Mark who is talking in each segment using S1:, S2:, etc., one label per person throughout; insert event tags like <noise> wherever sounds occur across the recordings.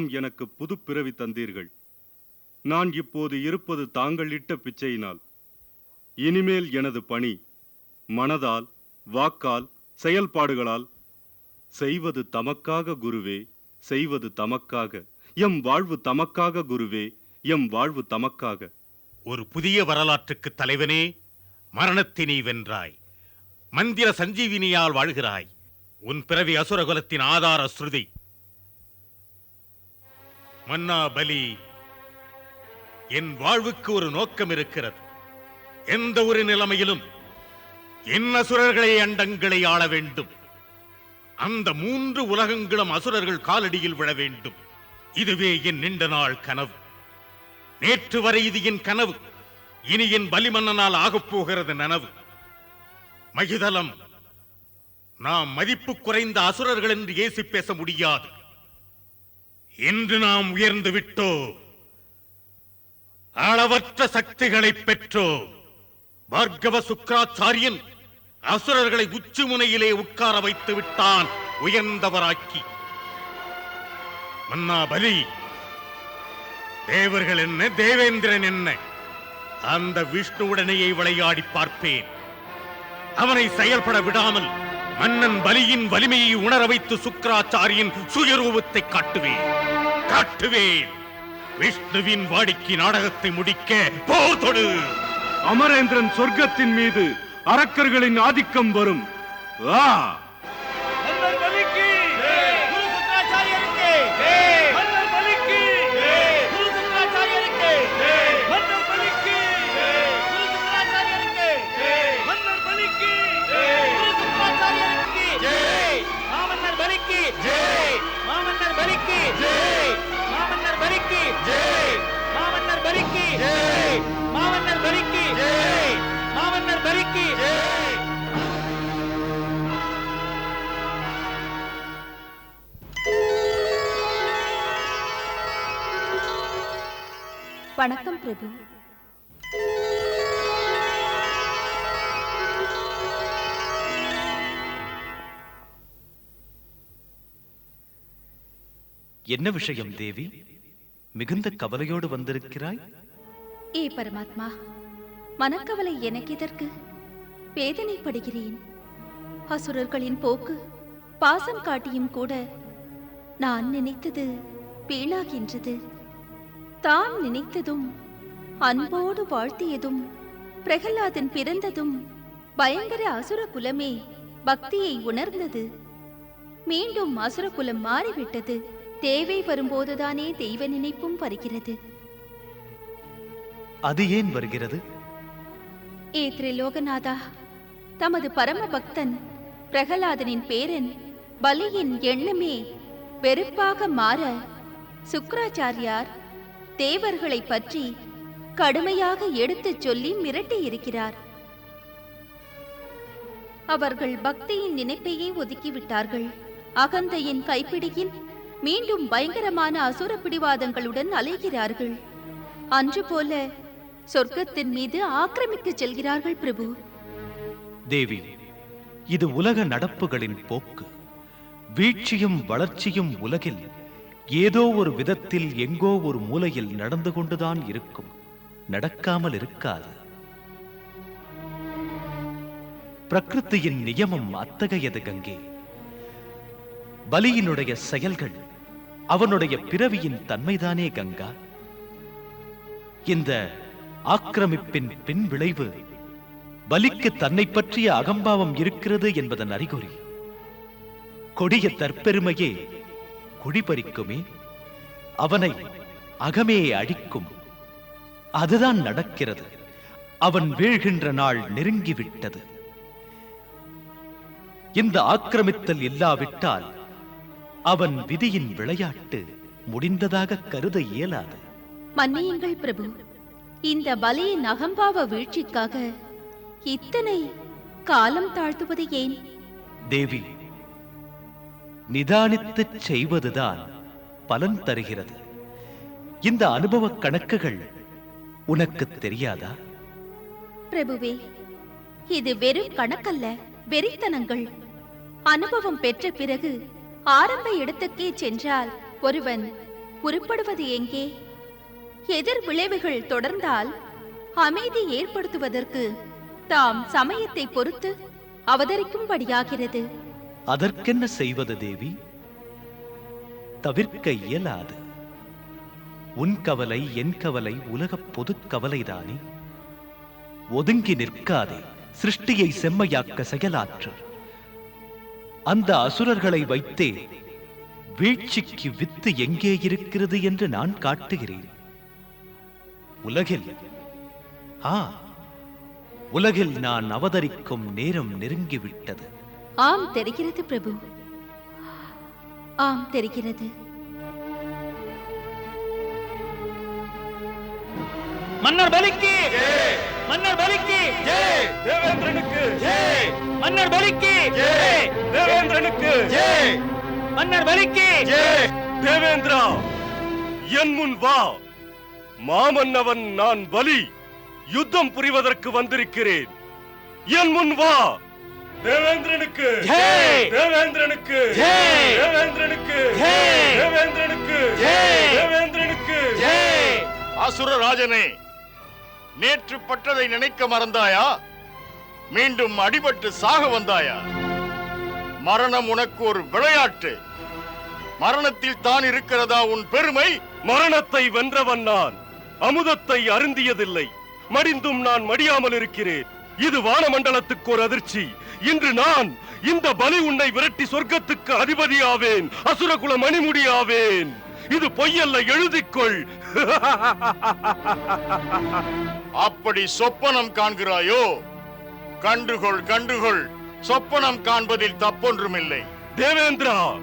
S1: தாம் எனக்கு புது பிறவி தந்தீர்கள். நான் இப்போது இருப்பது தாங்கள் இட்ட பிச்சையினால். இனிமேல் எனது பணி மனதால் வாக்கால் செயல்பாடுகளால். செய்வது தமக்காக குருவே செய்வது தமக்காக. எம் வாழ்வு தமக்காக குருவே எம் வாழ்வு தமக்காக.
S2: ஒரு புதிய வரலாற்றுக்கு தலைவனே மரணத்தினை வென்றாய். மந்திர சஞ்சீவினியால் வாழ்கிறாய். உன் பிறவி அசுரகுலத்தின் ஆதார ஸ்ருதி. மன்னா பலி. என் வாழ்வுக்கு ஒரு நோக்கம் இருக்கிறது. எந்த ஒரு நிலைமையிலும் என் அசுரர்களை அண்டங்களை ஆள வேண்டும். அந்த மூன்று உலகங்களும் அசுரர்கள் காலடியில் விழ வேண்டும். இதுவே என் நீண்ட நாள் கனவு. நேற்று வரை இது என் கனவு. இனி என் பலிமன்னனால் ஆகப் போகிறது நனவு. மகிதலம். நாம் மதிப்பு குறைந்த அசுரர்கள் என்று ஏசி பேச முடியாது. இன்று நாம் உயர்ந்து விட்டோம். அளவற்ற சக்திகளை பெற்றோம். பார்கவ சுக்கராச்சாரியன் அசுரர்களை உச்சி முனையிலே உட்கார வைத்து விட்டான் உயர்ந்தவராக்கி. மன்னா பலி தேவர்கள் என்ன தேவேந்திரன் என்ன? அந்த விஷ்ணுவுடனேயே விளையாடி பார்ப்பேன். அவனை செயல்பட விடாமல் மன்னன் பலியின் வலிமையை உணர வைத்து சுக்கராச்சாரியின் சுயரூபத்தை காட்டுவேன். காட்டுவேன். விஷ்ணுவின் வாடிக்கை நாடகத்தை முடிக்க போர் தொடு.
S1: அமரேந்திரன் சொர்க்கத்தின் மீது அரக்கர்களின் ஆதிக்கம் வரும். ஆ.
S3: வணக்கம் பிரபு.
S4: என்ன விஷயம் தேவி? மிகுந்த கவலையோடு வந்திருக்கிறாய்?
S3: ஏ பரமாத்மா மனக்கவலை எனக்கு எதற்கு? வேதனைப்படுகிறேன். அசுரர்களின் போக்கு பாசம் காட்டியும் கூட நான் நினைத்தது வீணாகின்றது. தாம் நினைத்ததும் அன்போடு வாழ்த்தியதும் பிரகலாதன் பிறந்ததும் பயங்கர அசுர குலமே பக்தியை உணர்ந்தது. மீண்டும் அசுர குலம் மாறிவிட்டது. தேவை வரும்போதுதானே தெய்வ நினைப்பும் வருகிறது.
S4: அது ஏன் வருகிறது?
S3: ஏ திரிலோகநாதா தமது பரம பக்தன் பிரகலாதனின் பேரன் பலியின் எண்ணமே வெறுப்பாக மாற சுக்ராச்சாரியார் தேவர்களை பற்றி கடுமையாக எடுத்துச் சொல்லி மிரட்டியிருக்கிறார். அவர்கள் பக்தியின் நினைப்பையே ஒதுக்கிவிட்டார்கள். அகந்தையின் கைப்பிடியில் மீண்டும் பயங்கரமான அசுர பிடிவாதங்களுடன் அலைகிறார்கள். அன்று போல சொர்க்கத்தின் மீது ஆக்கிரமித்து செல்கிறார்கள் பிரபு.
S4: தேவி இது உலக நடப்புகளின் போக்கு. வீழ்ச்சியும் வளர்ச்சியும் உலகில் ஏதோ ஒரு விதத்தில் எங்கோ ஒரு மூலையில் நடந்து கொண்டுதான் இருக்கும். நடக்காமல் இருக்காது. பிரகிருத்தியின் நியமம் அத்தகையது கங்கே. பலியினுடைய செயல்கள் அவனுடைய பிறவியின் தன்மைதானே கங்கா. இந்த ஆக்கிரமிப்பின் பின் விளைவு பலிக்கு தன்னை பற்றிய அகம்பாவம் இருக்கிறது என்பதன் அறிகுறி. கொடிய தற்பெருமையே குடிபறிக்குமே அவனை அகமே அழிக்கும் அதுதான் நடக்கிறது. அவன் வீழ்கின்ற நாள் நெருங்கிவிட்டது. இந்த ஆக்கிரமித்தல் இல்லாவிட்டால் அவன் விதியின் விளையாட்டு முடிந்ததாக கருத இயலாது.
S3: மன்னியுங்கள் பிரபு. இந்த பலியின் அகம்பாவ வீழ்ச்சிக்காக இத்தனை காலம் தாழ்த்துவது ஏன்?
S4: தேவி நிதானித்துச் செய்வதுதான் பலன் தருகிறது. இந்த அனுபவக் கணக்குகள் உனக்கு தெரியாதா?
S3: பிரபுவே இது வெறும் கணக்கல்ல வெறித்தனங்கள். அனுபவம் பெற்ற பிறகு ஆரம்ப இடத்துக்கே சென்றால் ஒருவன் உருப்படுவது எங்கே? எதிர் விளைவுகள் தொடர்ந்தால் அமைதி ஏற்படுத்துவதற்கு தாம் சமயத்தை பொறுத்து அவதரிக்கும்படியாகிறது.
S4: அதற்கென்ன செய்வது தேவி? தவிர்க்க இயலாது. உன் கவலை என் கவலை உலகப் பொதுக் கவலைதானே? ஒதுங்கி நிற்காதே சிருஷ்டியை செம்மையாக்க செயலாற்று. அந்த அசுரர்களை வைத்தே வீழ்ச்சிக்கு வித்து எங்கே இருக்கிறது என்று நான் காட்டுகிறேன். உலகில் ஆ உலகில் நான் அவதரிக்கும் நேரம் நெருங்கிவிட்டது.
S3: ஆம் தெரிகிறது பிரபு. ஆம் தெரிகிறது.
S5: மன்னர் பலிக்கு! மன்னர் பலிக்கு!
S1: தேவேந்திரனுக்கு!
S5: மன்னர் பலிக்கு!
S1: தேவேந்திரனுக்கு!
S5: மன்னர் பலிக்கு!
S1: தேவேந்திரா என் முன் வா. மாமன்னவன் நான் பலி. யுத்தம் புரிவதற்கு வந்திருக்கிறேன். என் முன் வா. தேவேந்திரனுக்கு.
S5: ஜெய்!
S1: தேவேந்திரனுக்கு.
S5: ஜெய்!
S1: தேவேந்திரனுக்கு.
S5: ஜெய்!
S1: தேவேந்திரனுக்கு.
S5: ஜெய்!
S1: தேவேந்திரனுக்கு.
S6: அசுரராஜனே நேற்று பட்டதை நினைக்க மறந்தாயா? மீண்டும் அடிபட்டு சாக வந்தாயா? மரணம் உனக்கு ஒரு விளையாட்டு. மரணத்தில் தான் இருக்கிறதா உன் பெருமை?
S1: மரணத்தை வென்றவன் நான். அமுதத்தை அருந்தியதில்லை. மடிந்தும் நான் மடியாமல் இருக்கிறேன். இது வானமண்டலத்துக்கு ஒரு அதிர்ச்சி. இன்று நான் இந்த பலி உன்னை விரட்டி சொர்க்கத்துக்கு அதிபதியாவேன். அசுரகுல மணிமுடியாவேன். இது பொய்யல்ல எழுதிக்கொள். <laughs>
S6: அப்படி சொப்பனம் காண்கிறாயோ? கண்டுகொள் கண்டுகொள். சொப்பனம் காண்பதில் தப்பொன்றுமில்லை.
S1: தேவேந்திரா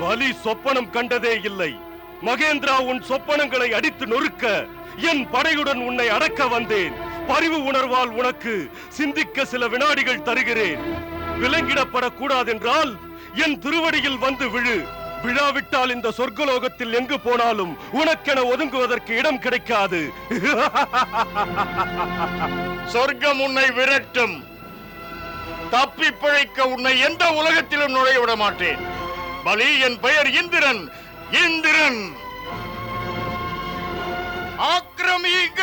S1: பலி சொப்பனம் கண்டதே இல்லை. மகேந்திரா உன் சொப்பனங்களை அடித்து நொறுக்க என் படையுடன் உன்னை அடக்க வந்தேன். பரிவு உணர்வால் உனக்கு சிந்திக்க சில வினாடிகள் தருகிறேன். விலங்கிடப்படக்கூடாதென்றால் என் திருவடியில் வந்து விழு. விழாவிட்டால் இந்த சொர்க்கலோகத்தில் எங்கு போனாலும் உனக்கென ஒதுங்குவதற்கு இடம் கிடைக்காது. <laughs>
S6: சொர்க்கம் உன்னை விரட்டும். தப்பி பிழைக்க உன்னை எந்த உலகத்திலும் நுழைய விட மாட்டேன். பலி என் பெயர் இந்திரன். இந்திரன். ஆக்கிரமிக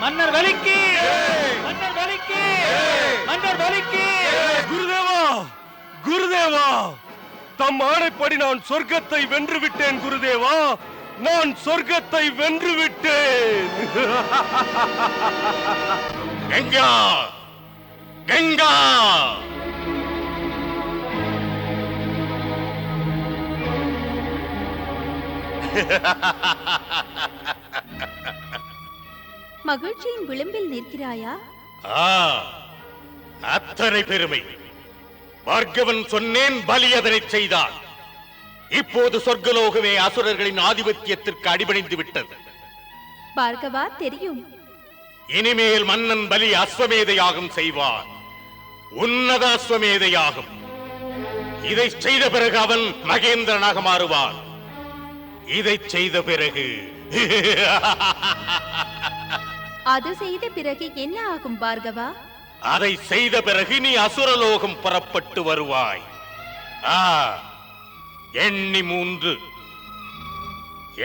S5: மன்னர் வலிக்கு! மன்னர் வலிக்கு! மன்னர் வலிக்கு!
S1: குருதேவா! குருதேவா! தம் ஆணைப்படி நான் சொர்க்கத்தை வென்று விட்டேன் குருதேவா! நான் சொர்க்கத்தை வென்று விட்டேன் <laughs>
S6: கங்கா! கங்கா!
S3: மகிழ்ச்சியின் விளிம்பில் நிற்கிறாயா?
S2: ஆ அத்தனை பெருமை. பார்கவன் சொன்னேன் பலி அதனை செய்தான். இப்போது சொர்க்கலோகமே அசுரர்களின் ஆதிபத்தியத்திற்கு அடிபணிந்து விட்டது.
S3: பார்கவா தெரியும்.
S2: இனிமேல் மன்னன் பலி அஸ்வமேத யாகம் செய்வான். உன்னத அஸ்வமேத யாகம் இதை செய்த பிறகு அவன் மகேந்திரனாக மாறுவான். இதை செய்த பிறகு.
S3: அது செய்த பிறகு என்ன ஆகும் பார்கவா?
S2: அதை செய்த பிறகு நீ அசுரலோகம் புறப்பட்டு வருவாய். ஆ எண்ணி மூன்று.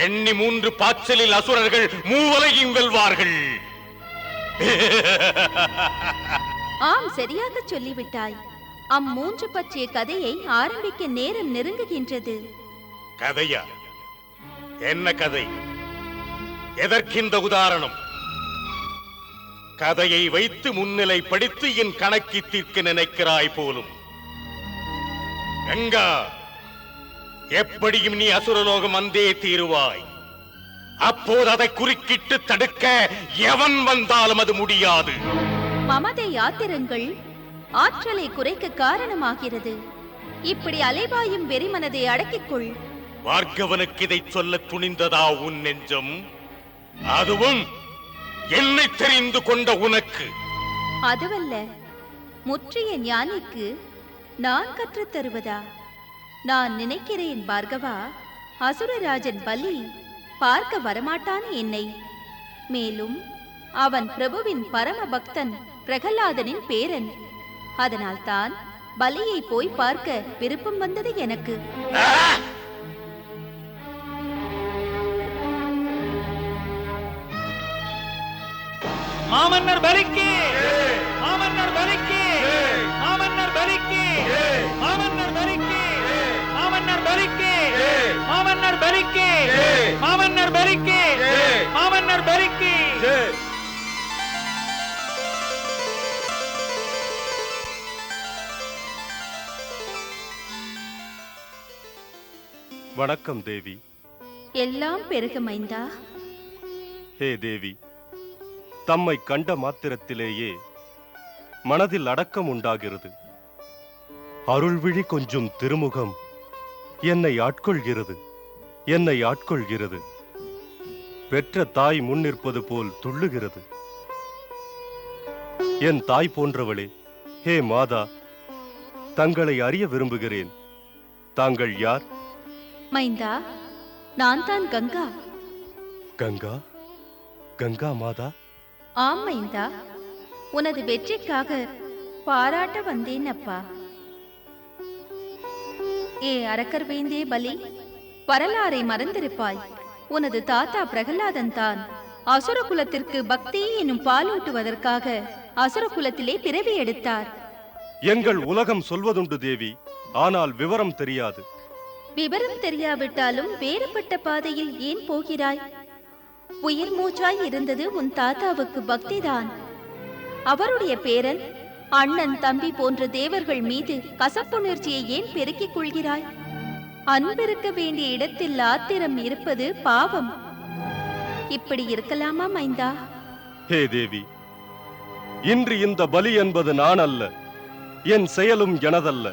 S2: எண்ணி மூன்று பாய்ச்சலில் அசுரர்கள் மூவலையும் வெல்வார்கள்.
S3: ஆம் சரியாக சொல்லிவிட்டாய். அம்மூன்று பற்றிய கதையை ஆரம்பிக்க நேரம் நெருங்குகின்றது.
S2: கதையா? என்ன கதை? எதற்கிந்த உதாரணம்? கதையை வைத்து முன்னிலை படித்து என் கணக்கி தீர்க்க நினைக்கிறாய் போலும். கங்கா எப்படியும் நீ அசுரலோகம் வந்தே தீருவாய். அப்போது அதை குறுக்கிட்டு தடுக்க எவன் வந்தாலும் அது முடியாது.
S3: மமதை யாத்திரங்கள் ஆற்றலை குறைக்க காரணமாகிறது. இப்படி அலைபாயும் வெறிமனதை அடக்கிக் கொள்
S2: பார்கவனுக்கு இதை சொல்ல துணிந்ததா உன் நெஞ்சம்? அதுவும் என்னை தெரிந்து கொண்ட உனக்கு.
S3: அதுவல்ல முற்றிய ஞானிக்கு நான் கற்றுத் தருவதா? நான் நினைக்கிறேன் பார்கவா அசுரராஜன் பலி பார்க்க வரமாட்டான் என்னை. மேலும் அவன் பிரபுவின் பரம பக்தன் பிரகலாதனின் பேரன். அதனால்தான் பலியை போய் பார்க்க விருப்பம் வந்தது எனக்கு.
S5: மாமன்னர் பலிக்கு. மாமன்னர் பலிக்கு. மாமன்னர் பலிக்கு. மாமன்னர் பலிக்கு. மாமன்னர் பலிக்கு. மாமன்னர் பலிக்கு. மாமன்னர் பலிக்கு. மாமன்னர் பலிக்கு.
S1: வணக்கம் தேவி.
S3: எல்லாம் பெருக மைந்தா.
S1: ஹே தேவி. தம்மை கண்ட மாத்திரத்திலேயே மனதில் அடக்கம் உண்டாகிறது. அருள்விழி கொஞ்சம் திருமுகம் என்னை ஆட்கொள்கிறது என்னை ஆட்கொள்கிறது. பெற்ற தாய் முன்னிற்பது போல் துள்ளுகிறது. என் தாய் போன்றவளே ஹே மாதா தங்களை அறிய விரும்புகிறேன். தாங்கள் யார்?
S3: மைந்தா நான் தான் கங்கா.
S1: கங்கா? கங்கா மாதா?
S3: ஆம் மைந்தா உனது வெற்றிக்காக பாராட்ட வந்தேன் அப்பா ஏ அரக்கர் வேந்தே பலி வரலாறை மறந்திருப்பாய். உனது தாத்தா பிரகலாதன் தான். அசுர குலத்திற்கு பக்தி எனும் பாலூட்டுவதற்காக அசுர குலத்திலே பிறவி எடுத்தார்.
S1: எங்கள் உலகம் சொல்வதுண்டு தேவி ஆனால் விவரம் தெரியாது.
S3: விவரம் தெரியாவிட்டாலும் வேறுபட்ட பாதையில் ஏன் போகிறாய்? உயிர் மூச்சாய் இருந்தது உன் தாத்தாவுக்கு பக்திதான். அவருடைய பேரன் அண்ணன் தம்பி போன்ற தேவர்கள் மீது கசப்புணர்ச்சியை ஏன் பெருக்கிக் கொள்கிறாய்? அன்பிருக்க வேண்டிய இடத்தில் ஆத்திரம் இருப்பது பாவம். இப்படி இருக்கலாமா மைந்தா?
S1: ஹே தேவி இன்று இந்த பலி என்பது நான் அல்ல என் செயலும் எனதல்ல.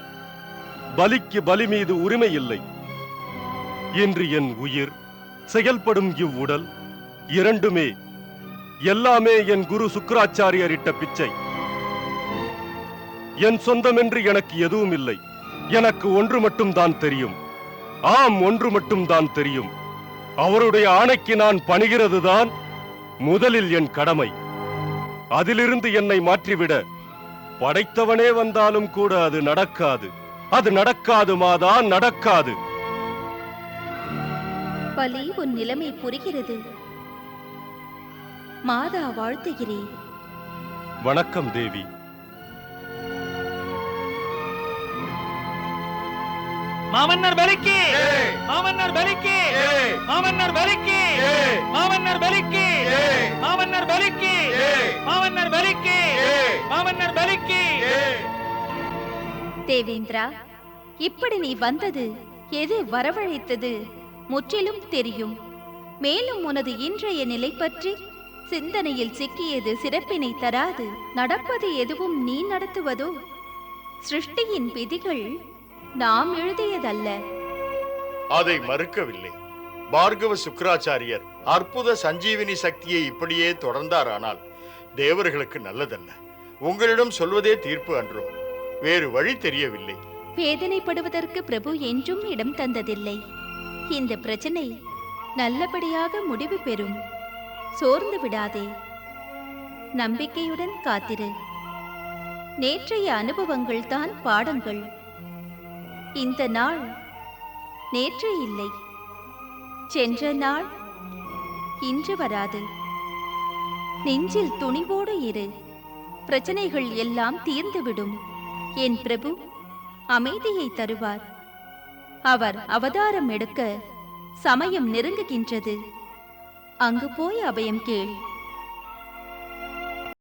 S1: பலிக்கு பலி மீது உரிமை இல்லை. இன்று என் உயிர் செயல்படும் இவ்வுடல் இரண்டுமே. எல்லாமே என் குரு சுக்கராச்சாரியர் இட்ட பிச்சை. என் சொந்தமென்று எனக்கு எதுவும் இல்லை. எனக்கு ஒன்று மட்டும் தான் தெரியும். ஆம் ஒன்று மட்டும் தான் தெரியும். அவருடைய ஆணைக்கு நான் பணிகிறதுதான் முதலில் என் கடமை. அதிலிருந்து என்னை மாற்றிவிட படைத்தவனே வந்தாலும் கூட அது நடக்காது. அது நடக்காது மாதா நடக்காது.
S3: பலி உன் நிலைமை புரிகிறது. மாதா வாழ்த்துகிறேன்
S1: வணக்கம் தேவி.
S5: மாமன்னர் பலிக்கு! மாமன்னர் பலிக்கு! மாமன்னர் பலிக்கு! மாமன்னர் பலிக்கு! மாமன்னர் பலிக்கு! மாமன்னர் பலிக்கு! மாமன்னர் பலிக்கு!
S3: தேவேந்திரா இப்படி நீ வந்தது எது வரவழைத்தது? முற்றிலும் தெரியும். மேலும் உனது இன்றைய நிலை பற்றி சிந்தனையில் சிக்கியது சிறப்பினை தராது. நடப்பது எதுவும் நீ நடத்துவதோ? சிருஷ்டியின் விதிகள் நாம் எழுதியதல்ல.
S6: அதை மறுக்கவில்லை. பார்கவ சுக்கராச்சாரியர் அற்புத சஞ்சீவினி சக்தியை இப்படியே தொடர்ந்தாரானால் தேவர்களுக்கு நல்லதல்ல. உங்களிடம் சொல்வதே தீர்ப்பு அன்றோ? வேறு வழி தெரியவில்லை.
S3: வேதனைப்படுவதற்கு பிரபு என்றும் இடம் தந்ததில்லை. இந்த பிரச்சனை நல்லபடியாக முடிவு பெறும். சோர்ந்து விடாதே. நம்பிக்கையுடன் காத்திரு. நேற்றைய அனுபவங்கள் தான் பாடங்கள். இந்த நாள் நேற்று இல்லை. சென்ற நாள் இன்று வராது. நெஞ்சில் துணிவோடு இரு. பிரச்சனைகள் எல்லாம் தீர்ந்துவிடும். என் பிரபு அமைதியை தருவார். அவர் அவதாரம் எடுக்க சமயம் நெருங்குகின்றது. அங்கு போய் அபயம் கேள்.